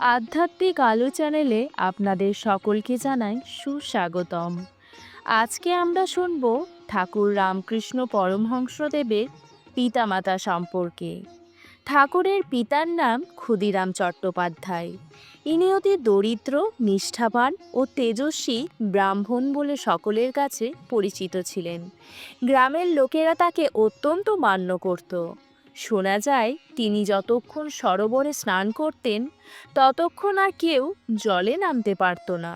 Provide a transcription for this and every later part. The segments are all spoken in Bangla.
আধ্যাত্মিক আলো চ্যানেলে আপনাদের সকলকে জানাই সুস্বাগতম। আজকে আমরা শুনব ঠাকুর রামকৃষ্ণ পরমহংসদেবের পিতামাতা সম্পর্কে। ঠাকুরের পিতার নাম ক্ষুদিরাম চট্টোপাধ্যায়। ইনি অতি দরিদ্র, নিষ্ঠাবান ও তেজস্বী ব্রাহ্মণ বলে সকলের কাছে পরিচিত ছিলেন। গ্রামের লোকেরা তাকে অত্যন্ত মান্য করত। শোনা যায়, তিনি যতক্ষণ সরোবরে স্নান করতেন, ততক্ষণ আর কেউ জলে নামতে পারত না।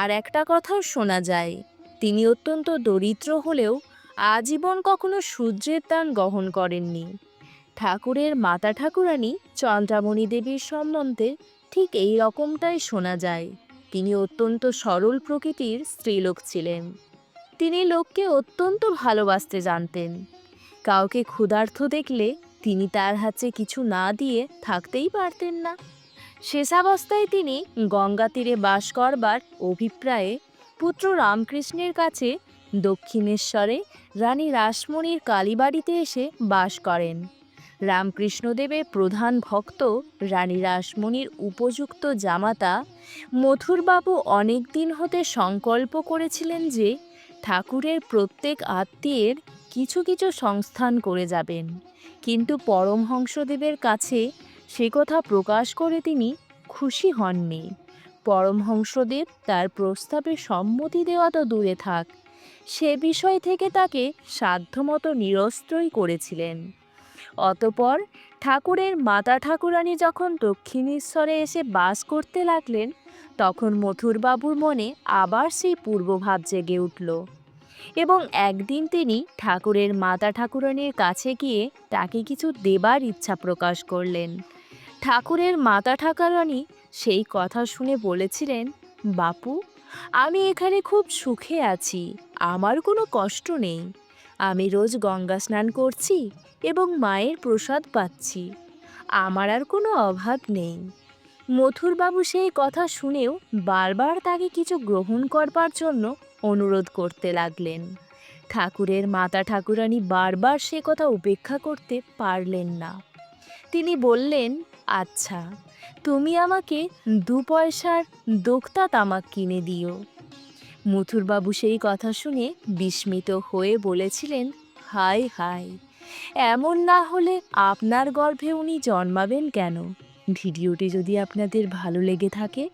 আর একটা কথাও শোনা যায়, তিনি অত্যন্ত দরিদ্র হলেও আজীবন কখনো সূর্যের দান গ্রহণ করেননি। ঠাকুরের মাতা ঠাকুরানী চন্দ্রামণি দেবীর সম্বন্ধে ঠিক এই রকমটাই শোনা যায়, তিনি অত্যন্ত সরল প্রকৃতির স্ত্রীলোক ছিলেন। তিনি লোককে অত্যন্ত ভালোবাসতে জানতেন। কাউকে ক্ষুধার্ত দেখলে তিনি তার হাতে কিছু না দিয়ে থাকতেই পারতেন না। শেষাবস্থায় তিনি গঙ্গা তীরে বাস করবার অভিপ্রায়ে পুত্র রামকৃষ্ণের কাছে দক্ষিণেশ্বরে রানী রাসমণির কালীবাড়িতে এসে বাস করেন। রামকৃষ্ণদেবের প্রধান ভক্ত রানী রাসমণির উপযুক্ত জামাতা মথুরবাবু অনেক দিন হতে সংকল্প করেছিলেন যে ঠাকুরের প্রত্যেক আত্মীয়ের কিছু কিছু সংস্থান করে যাবেন। কিন্তু পরমহংসদেবের কাছে সে কথা প্রকাশ করে তিনি খুশি হননি। পরমহংসদেব তার প্রস্তাবে সম্মতি দেওয়া তো দূরে থাক। সে বিষয় থেকে তাকে সাধ্যমতো নিরস্ত্রই করেছিলেন। অতপর ঠাকুরের মাতা ঠাকুরানী যখন দক্ষিণেশ্বরে এসে বাস করতে লাগলেন, তখন মথুরবাবুর মনে আবার সেই পূর্বভাব জেগে উঠল। এবং একদিন তিনি ঠাকুরের মাতা ঠাকুরানির কাছে গিয়ে তাকে কিছু দেবার ইচ্ছা প্রকাশ করলেন। ঠাকুরের মাতা ঠাকুরানি সেই কথা শুনে বলেছিলেন, বাপু, আমি এখানে খুব সুখে আছি, আমার কোনো কষ্ট নেই। আমি রোজ গঙ্গা স্নান করছি এবং মায়ের প্রসাদ পাচ্ছি। আমার আর কোনো অভাব নেই। মথুরবাবু সেই কথা শুনেও বারবার তাকে কিছু গ্রহণ করবার জন্য অনুরোধ করতে লাগলেন। ঠাকুরের মাতা ঠাকুরানী বারবার সে কথা উপেক্ষা করতে পারলেন না। তিনি বললেন আচ্ছা তুমি আমাকে দু পয়সার দোক্তা তামাক কিনে দিও। মথুরবাবু সেই কথা শুনে বিস্মিত হয়ে বলেছিলেন, হায় হায়, এমন না হলে আপনার গর্ভে উনি জন্মাবেন কেন? ভিডিওটি যদি আপনাদের ভালো লেগে থাকে,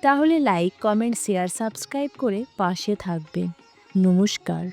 তাহলে লাইক, কমেন্ট, শেয়ার, সাবস্ক্রাইব করে পাশে থাকবেন। নমস্কার।